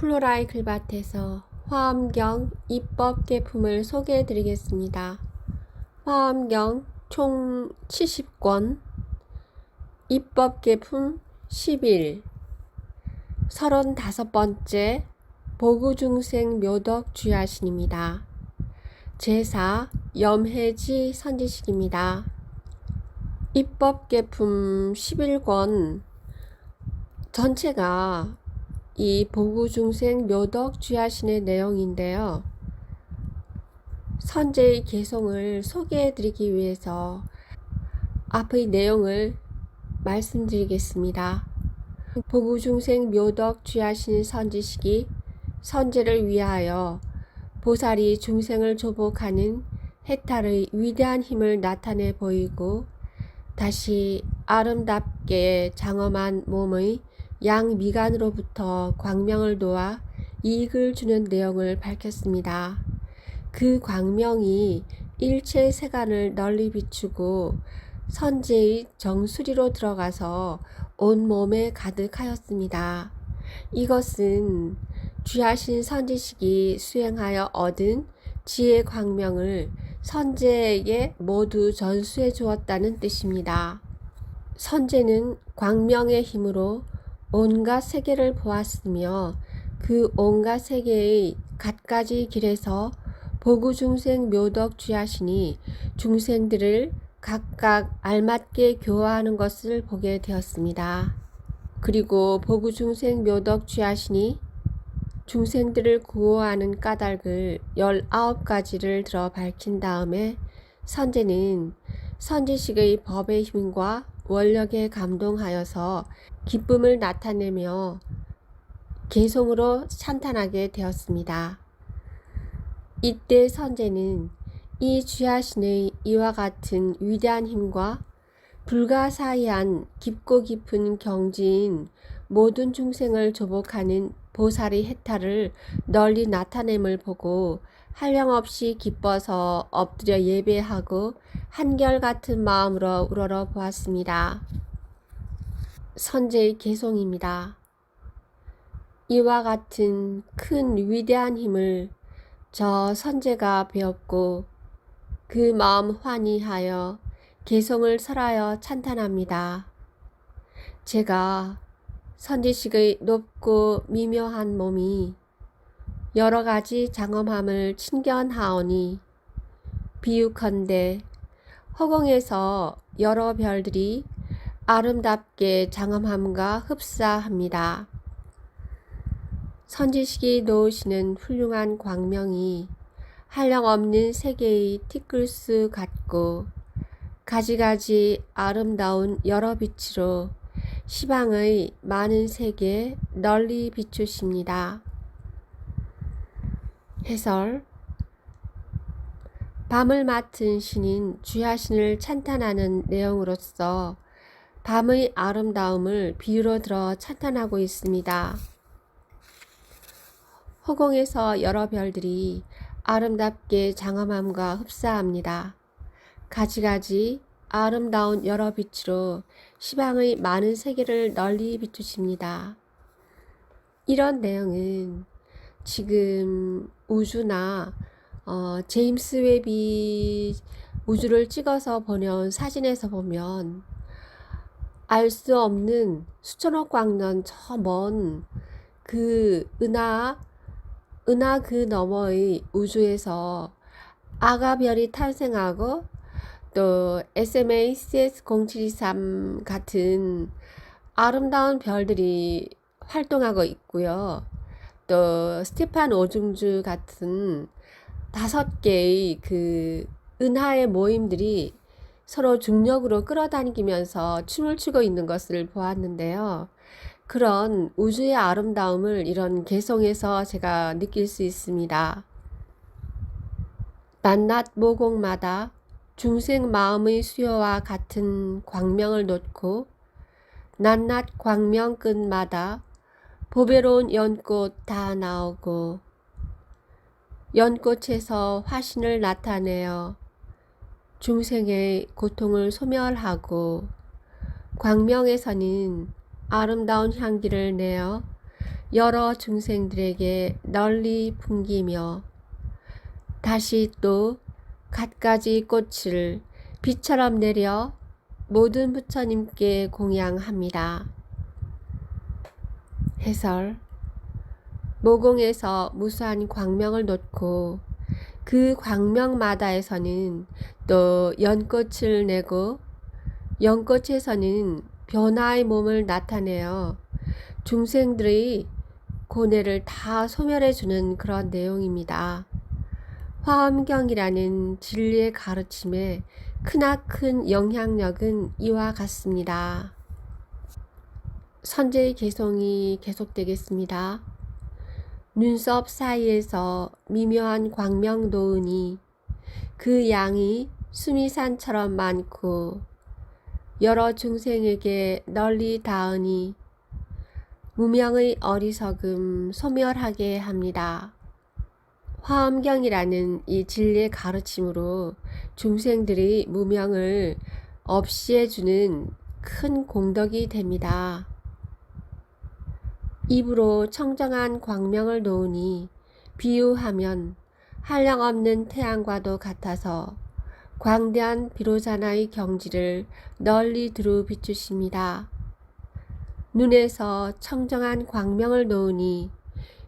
플로라의 글밭에서 화엄경 입법 계품을 소개해 드리겠습니다. 화엄경 총 70권 입법 계품 11 35번째 보구중생 묘덕 주야신입니다. 제사 염해지 선지식입니다. 입법 계품 11권 전체가 이 보구중생 묘덕 주야신의 내용인데요. 선제의 개송을 소개해 드리기 위해서 앞의 내용을 말씀드리겠습니다. 보구중생 묘덕 주야신 선지식이 선제를 위하여 보살이 중생을 조복하는 해탈의 위대한 힘을 나타내 보이고 다시 아름답게 장엄한 몸의 양미간으로부터 광명을 놓아 이익을 주는 내용을 밝혔습니다. 그 광명이 일체 세간을 널리 비추고 선제의 정수리로 들어가서 온 몸에 가득하였습니다. 이것은 귀하신 선지식이 수행하여 얻은 지혜 광명을 선제에게 모두 전수해 주었다는 뜻입니다. 선제는 광명의 힘으로 온갖 세계를 보았으며 그 온갖 세계의 갖가지 길에서 보구 중생 묘덕 주야신이 중생들을 각각 알맞게 교화하는 것을 보게 되었습니다. 그리고 보구 중생 묘덕 주야신이 중생들을 구호하는 까닭을 19가지를 들어 밝힌 다음에 선제는 선지식의 법의 힘과 원력에 감동하여서 기쁨을 나타내며 개송으로 찬탄하게 되었습니다. 이때 선제는 이 주야신의 이와 같은 위대한 힘과 불가사의한 깊고 깊은 경지인 모든 중생을 조복하는 보살의 해탈을 널리 나타냄을 보고 한량없이 기뻐서 엎드려 예배하고 한결같은 마음으로 우러러 보았습니다. 선제의 개송입니다. 이와 같은 큰 위대한 힘을 저 선제가 배웠고 그 마음 환희하여 개성을 설하여 찬탄합니다. 제가 선지식의 높고 미묘한 몸이 여러 가지 장엄함을 친견하오니 비유컨대 허공에서 여러 별들이 아름답게 장엄함과 흡사합니다. 선지식이 놓으시는 훌륭한 광명이 한량없는 세계의 티끌스 같고 가지가지 아름다운 여러 빛으로 시방의 많은 세계에 널리 비추십니다. 해설 밤을 맡은 신인 주야신을 찬탄하는 내용으로서 밤의 아름다움을 비유로 들어 찬탄하고 있습니다. 허공에서 여러 별들이 아름답게 장엄함과 흡사합니다. 가지가지 아름다운 여러 빛으로 시방의 많은 세계를 널리 비추십니다. 이런 내용은 지금 우주나 어, 제임스 웹이 우주를 찍어서 보면 사진에서 보면 알 수 없는 수천억 광년 저 먼 그 은하 은하 그 너머의 우주에서 아가별이 탄생하고 또 SMA CS0723 같은 아름다운 별들이 활동하고 있고요. 또 스테판 오중주 같은 다섯 개의 그 은하의 모임들이 서로 중력으로 끌어당기면서 춤을 추고 있는 것을 보았는데요. 그런 우주의 아름다움을 이런 개성에서 제가 느낄 수 있습니다. 낮낮 모공마다 중생 마음의 수요와 같은 광명을 놓고 낮낮 광명 끝마다 보배로운 연꽃 다 나오고 연꽃에서 화신을 나타내어 중생의 고통을 소멸하고 광명에서는 아름다운 향기를 내어 여러 중생들에게 널리 풍기며 다시 또 갖가지 꽃을 비처럼 내려 모든 부처님께 공양합니다. 해설 모공에서 무수한 광명을 놓고 그 광명마다에서는 또 연꽃을 내고 연꽃에서는 변화의 몸을 나타내어 중생들의 고뇌를 다 소멸해 주는 그런 내용입니다. 화엄경이라는 진리의 가르침에 크나큰 영향력은 이와 같습니다. 선제의 개송이 계속되겠습니다. 눈썹 사이에서 미묘한 광명 노으니 그 양이 수미산처럼 많고 여러 중생에게 널리 닿으니 무명의 어리석음 소멸하게 합니다. 화엄경이라는 이 진리의 가르침으로 중생들의 무명을 없이해주는 큰 공덕이 됩니다. 입으로 청정한 광명을 놓으니 비유하면 한량없는 태양과도 같아서 광대한 비로자나의 경지를 널리 두루 비추십니다. 눈에서 청정한 광명을 놓으니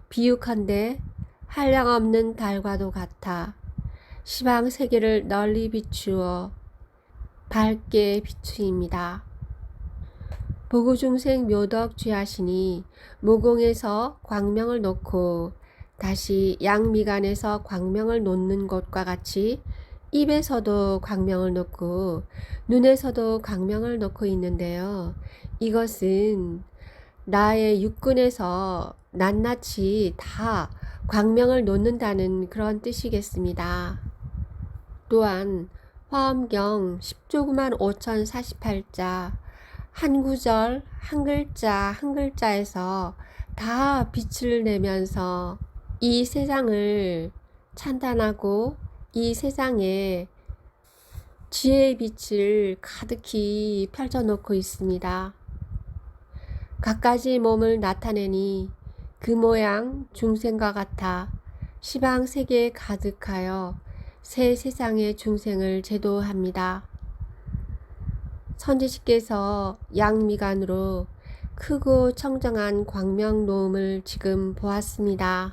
비유컨대 한량없는 달과도 같아 시방 세계를 널리 비추어 밝게 비추입니다. 보구중생 묘덕 쥐하시니 모공에서 광명을 놓고 다시 양미간에서 광명을 놓는 것과 같이 입에서도 광명을 놓고 눈에서도 광명을 놓고 있는데요. 이것은 나의 육근에서 낱낱이 다 광명을 놓는다는 그런 뜻이겠습니다. 또한 화엄경 10조구만 5048자 한 구절 한 글자 한 글자에서 다 빛을 내면서 이 세상을 찬탄하고 이 세상에 지혜의 빛을 가득히 펼쳐놓고 있습니다. 갖가지 몸을 나타내니 그 모양 중생과 같아 시방 세계에 가득하여 새 세상의 중생을 제도합니다. 선지식께서 양미간으로 크고 청정한 광명 노음을 지금 보았습니다.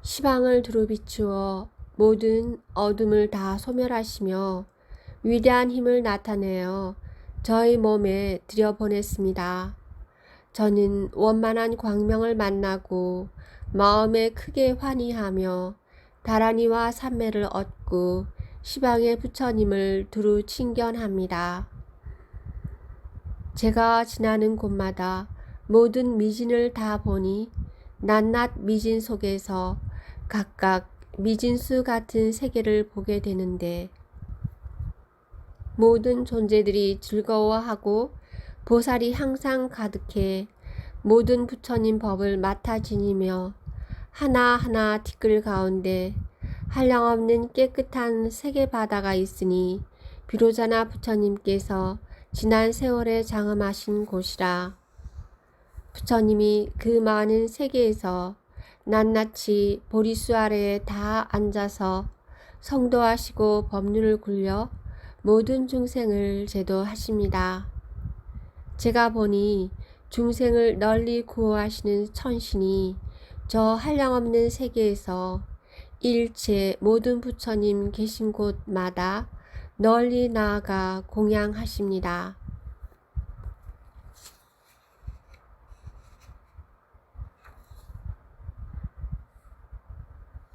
시방을 두루 비추어 모든 어둠을 다 소멸하시며 위대한 힘을 나타내어 저희 몸에 들여보냈습니다. 저는 원만한 광명을 만나고 마음에 크게 환희하며 다란이와 삼매를 얻고 시방의 부처님을 두루 칭견합니다. 제가 지나는 곳마다 모든 미진을 다 보니 낱낱 미진 속에서 각각 미진수 같은 세계를 보게 되는데 모든 존재들이 즐거워하고 보살이 항상 가득해 모든 부처님 법을 맡아 지니며 하나하나 티끌 가운데 한량없는 깨끗한 세계 바다가 있으니 비로자나 부처님께서 지난 세월에 장엄하신 곳이라. 부처님이 그 많은 세계에서 낱낱이 보리수 아래에 다 앉아서 성도하시고 법률을 굴려 모든 중생을 제도하십니다. 제가 보니 중생을 널리 구호하시는 천신이 저 한량없는 세계에서 일체 모든 부처님 계신 곳마다 널리 나아가 공양하십니다.